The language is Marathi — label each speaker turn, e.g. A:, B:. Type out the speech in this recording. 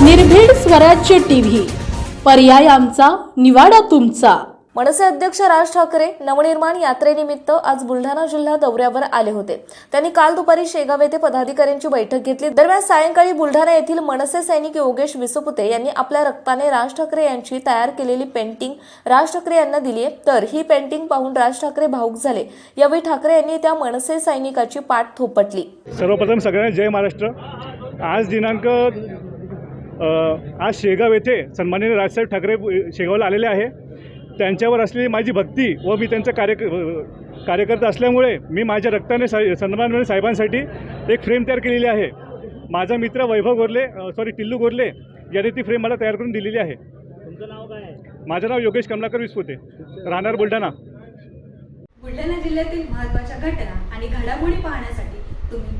A: स्वराज्य टीव्ही. पर्याय आमचा निवाडा तुमचा.
B: मनसे अध्यक्ष राज ठाकरे नवनिर्माण यात्रेनिमित्त आज बुलढाणा जिल्हा दौऱ्यावर आले होते. त्यांनी काल दुपारी शेगाव येथे पदाधिकाऱ्यांची बैठक घेतली. दरम्यान सायंकाळी बुलढाणा येथील मनसे सैनिक योगेश विसपुते यांनी आपल्या रक्ताने राज ठाकरे यांची तयार केलेली पेंटिंग राज ठाकरे यांना दिली आहे तर ही पेंटिंग पाहून राज ठाकरे भाऊक झाले. यावेळी ठाकरे यांनी त्या मनसे सैनिकाची पाठ थोपटली.
C: सर्वप्रथम सगळ्यांना जय महाराष्ट्र. आज दिनांक आज शेगाव येथे सन्माननीय राजसाहेब ठाकरे शेगावला आलेले आहे. त्यांच्यावर असलेली माझी भक्ती व मी त्यांचा कार्य कार्यकर्ता असल्यामुळे मी माझ्या रक्ताने साई सन्माननीय साहेबांसाठी एक फ्रेम तयार केलेली आहे. माझा मित्र वैभव गोरले सॉरी टिल्लू गोरले याने ती फ्रेम मला तयार करून दिलेली आहे. माझं नाव योगेश कमलाकर विस्पुते राहणार बुलढाणा.
D: बुलढाणा जिल्ह्यातील महत्त्वाच्या घटना आणि घडामोडी पाहण्यासाठी तुम्ही